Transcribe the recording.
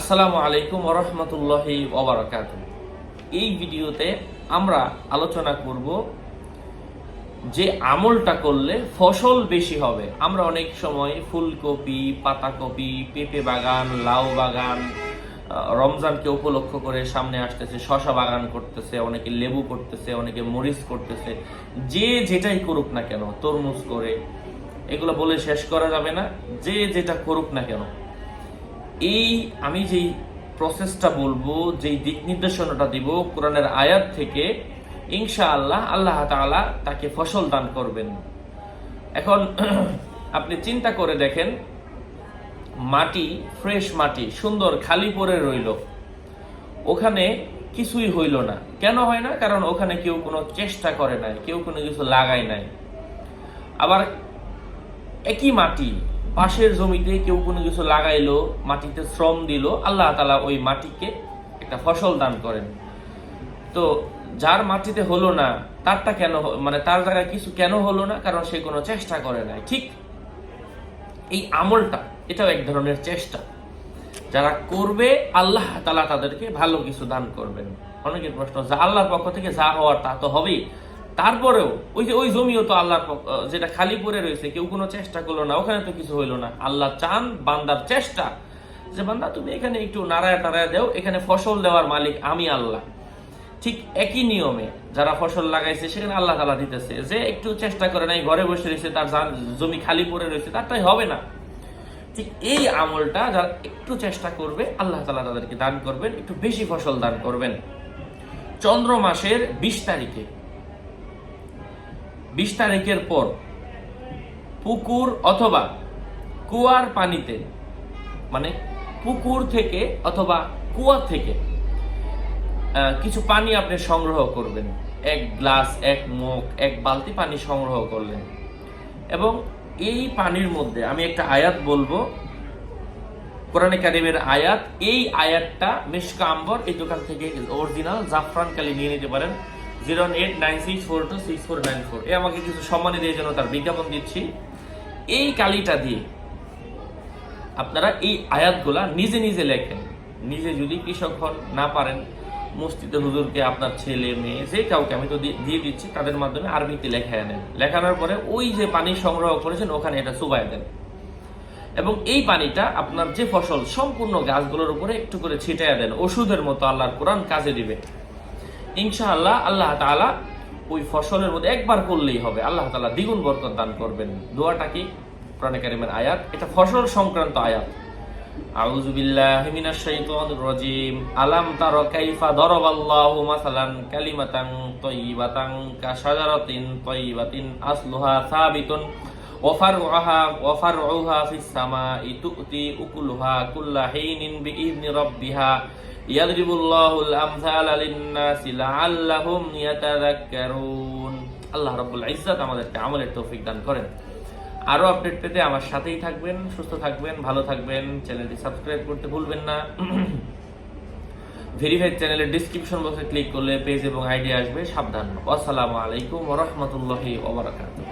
আসসালামু আলাইকুম ওরহমতুল্লাহি ওবরাকাত এই ভিডিওতে আমরা আলোচনা করব যে আমলটা করলে ফসল বেশি হবে। আমরা অনেক সময় ফুলকপি, পাতাকপি, পেঁপে বাগান, লাউ বাগান রমজানকে উপলক্ষ করে সামনে আসতেছে শশা বাগান করতেছে, অনেকে লেবু করতেছে, অনেকে মরিচ করতেছে, যে যেটাই করুক না কেন, তরমুজ করে, এগুলো বলে শেষ করা যাবে না। যে যেটা করুক না কেন এই আমি যেই প্রসেসটা বলব, যেই দিক নির্দেশনাটা দিব কোরআনের আয়াত থেকে, ইনশাআল্লাহ আল্লাহ তাআলা তাকে ফসল দান করবেন। এখন আপনি চিন্তা করে দেখেন, মাটি, ফ্রেশ মাটি, সুন্দর খালি পরে রইল। ওখানে কিছুই হইল না। কেন হয় না? কারণ ওখানে কেউ কোনো চেষ্টা করে নাই, কেউ কোনো কিছু লাগায় নাই। আবার একই মাটি পাশের জমিতে কেউ কোনো কিছু লাগাইলো, মাটিতে শ্রম দিল, আল্লাহ তালা ওই মাটিকে একটা ফসল দান করেন। তো যার মাটিতে হলো না, তারটা কেন মানে তার জায়গায় কিছু কেন হলো না, কারণ সে কোনো চেষ্টা করে নাই। ঠিক এই আমলটা, এটাও এক ধরনের চেষ্টা। যারা করবে, আল্লাহ তালা তাদেরকে ভালো কিছু দান করবেন। অনেকের প্রশ্ন যা আল্লাহর পক্ষ থেকে যা হওয়ার তা তো হবেই। তারপরেও, ওই যে ওই জমিও তো আল্লাহর যেটা খালি পড়ে রয়েছে, কেউ কোনো চেষ্টা করল না, ওখানে তো কিছু হইল না। আল্লাহ চান বান্দার চেষ্টা যে, বান্দা, তুমি এখানে একটু নাড়ায় টাড়ায় দেও, এখানে ফসল দেওয়ার মালিক আমি আল্লাহ। ঠিক একই নিয়মে যারা ফসল লাগাইছে, সেখানে আল্লাহ তালা দিতেছে যে, একটু চেষ্টা করে নাই, ঘরে বসে রয়েছে, তার জমি খালি পড়ে রয়েছে তারটাই হবে না। ঠিক এই আমলটা যারা একটু চেষ্টা করবে, আল্লাহ তালা তাদেরকে দান করবেন, একটু বেশি ফসল দান করবেন। চন্দ্র মাসের বিশ তারিখে বিশ তারিখের পর পুকুর অথবা কুয়ার পানিতে মানে পুকুর থেকে অথবা কুয়া থেকে কিছু পানি আপনি সংগ্রহ করবেন। এক গ্লাস, এক মগ, এক বালতি পানি সংগ্রহ করলেন। এবং এই পানির মধ্যে আমি একটা আয়াত বলব। কোরআন একাডেমির আয়াত, এই আয়াতটা মিশকা আম্বর এই দোকান থেকে অরিজিনাল জাফরান কালি নিয়ে নিতে পারেন। Zero eight nine six four two six four nine four. এ আমাকে কিছু সম্মানী দিয়ে জন্য তার বিজ্ঞাপন দিচ্ছি। এই কালিটা দিয়ে আপনারা এই আয়াতগুলা নিজে নিজে লেখেন। নিজে যদি কৃষক হন, না পারেন, মসজিদে হুজুরকে আপনার ছেলে, মেয়ে, যে কাউকে আমি তো দিয়ে দিচ্ছি, তাদের মাধ্যমে আরবিতে লেখায় নেন। লেখানোর পরে ওই যে পানি সংগ্রহ করেছেন, ওখানে এটা চুবাই দেন। এবং এই পানিটা আপনার যে ফসল, সম্পূর্ণ গাছগুলোর উপরে একটু করে ছিটাইয়া দেন। ওষুধের মতো আল্লাহর কোরআন কাজে দিবে। ইনশাআল্লাহ আল্লাহ তাআলা ওই ফসলের মধ্যে একবার করলেই হবে। আল্লাহ তাআলা দ্বিগুণ বরকত দান করবেন। দোয়াটা কি? কোরআনে আয়াত। এটা ফসল সংক্রান্ত আয়াত। আউযু বিল্লাহি মিনাশ শাইতানির রাজিম। আলাম তারা কাইফা দারাবাল্লাহু মাসালান কালিমাতান তাইয়িবাতান কাশাজারাতিন তাইয়িবাতিন আসলুহা সাবিতুন। ওফার ওহা লাআল্লাহুম ইয়াতাযাক্কারুন। আল্লাহ রাব্বুল ইজ্জাত আমাদেরকে আমলের তৌফিক দান করেন। আপডেট পেতে আমার সাথেই থাকবেন, সুস্থ থাকবেন, ভালো থাকবেন। চ্যানেলটি সাবস্ক্রাইব করতে ভুলবেন না। ভেরিফাইড চ্যানেলের ডিসক্রিপশন বক্সে ক্লিক করলে পেজ এবং আইডিয়া আসবে সাবধান। আসসালামু আলাইকুম রহমতুল্লাহি ওবরাকাতুহ